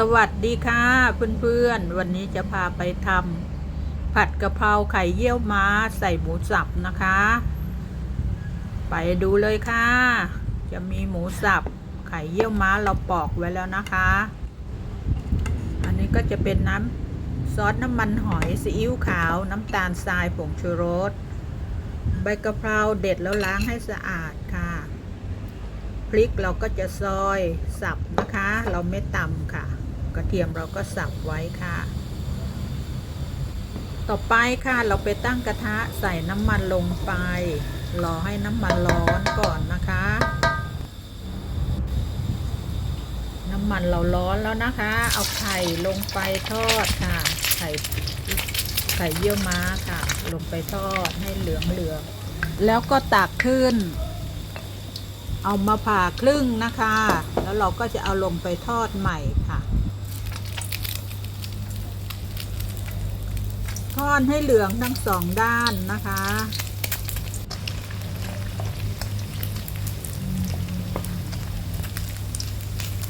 สวัสดีค่ะ เพื่อนๆ วันนี้จะพาไปทำผัดกะเพราไข่เยี่ยวม้าใส่หมูสับนะคะ ไปดูเลยค่ะ จะมีหมูสับไข่เยี่ยวม้าเราปอกไว้แล้วนะคะ อันนี้ก็จะเป็นน้ำซอสน้ำมันหอยซีอิ๊วขาวน้ำตาลทรายผงชูรสใบกะเพราเด็ดแล้วล้างให้สะอาดค่ะพริกเราก็จะซอยสับนะคะ เราไม่ตำค่ะ กระเทียมเราก็สับไว้ค่ะ ต่อไปค่ะเราไปตั้งกระทะใส่น้ำมันลงไป รอให้น้ำมันร้อนก่อนนะคะ น้ำมันเราร้อนแล้วนะคะ เอาไข่ลงไปทอดค่ะ ไข่ไข่เยี่ยวม้าค่ะ ลงไปทอดให้เหลืองเหลืองๆแล้วก็ตักขึ้น เอามาผ่าครึ่งนะคะ แล้วเราก็จะเอาลงไปทอดใหม่ค่ะ ทอดให้เหลืองทั้งสองด้านนะคะ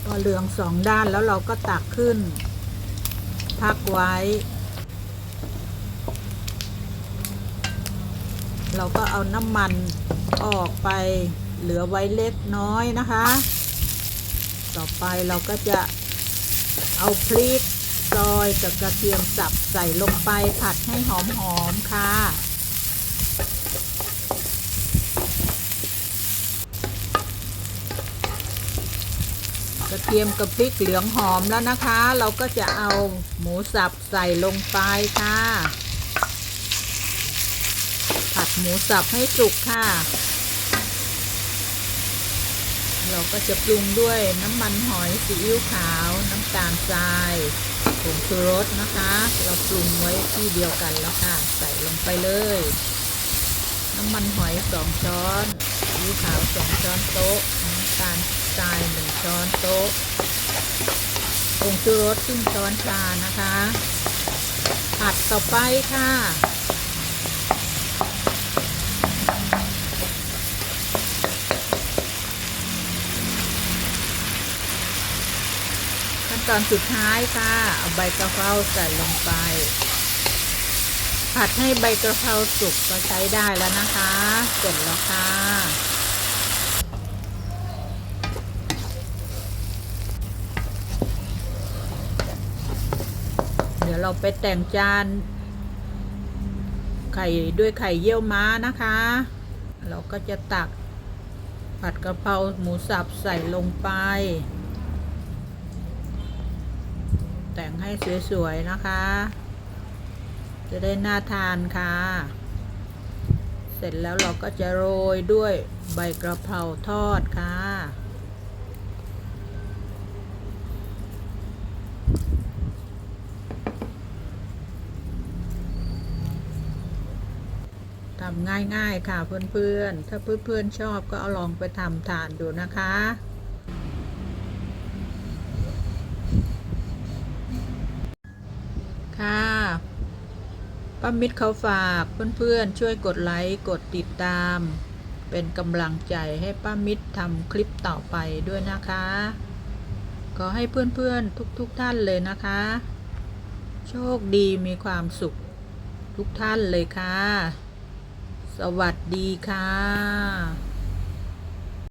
พอเหลืองสองด้านแล้วเราก็ตักขึ้น พักไว้ เราก็เอาน้ำมันออกไปเหลือไว้เล็กน้อยนะคะ ต่อไปเราก็จะเอาพริก ซอยกับกระเทียมสับใส่ลงไปผัดให้หอมๆค่ะ กระเทียมกับพริกเหลืองหอมแล้วนะคะ เราก็จะเอาหมูสับใส่ลงไปค่ะ ผัดหมูสับให้สุกค่ะ เราก็จะปรุงด้วยน้ำมันหอยซีอิ๊วขาว น้ำตาลทรายผงชูรสนะคะ เราปรุงไว้ที่เดียวกันแล้วค่ะ ใส่ลงไปเลย น้ำมันหอยสองช้อนซีอิ๊วขาวสองช้อนโต๊ะ น้ำตาลทรายหนึ่งช้อนโต๊ะผงชูรสครึ่งช้อนชานะคะ ผัดต่อไปค่ะ ตอนสุดท้ายค่ะ เอาใบกระเพราใส่ลงไป ผัดให้ใบกระเพราสุกก็ใช้ได้แล้วนะคะ เสร็จแล้วค่ะเดี๋ยวเราไปแต่งจาน ไข่ด้วยไข่เยี่ยวม้านะคะ เราก็จะตักผัดกะเพราหมูสับใส่ลงไป แต่งให้สวยๆนะคะ จะได้น่าทานค่ะ เสร็จแล้วเราก็จะโรยด้วยใบกระเพราทอดค่ะทำง่ายๆค่ะเพื่อนๆ ถ้าเพื่อนๆชอบก็เอาลองไปทำทานดูนะคะ ป้ามิตรเขาฝากเพื่อนๆ ช่วยกดไลค์กดติดตาม เป็นกำลังใจให้ป้ามิตรทำคลิปต่อไปด้วยนะคะ ขอให้เพื่อนๆ ทุกๆท่านเลยนะคะ โชคดีมีความสุขทุกท่านเลยค่ะ สวัสดีค่ะ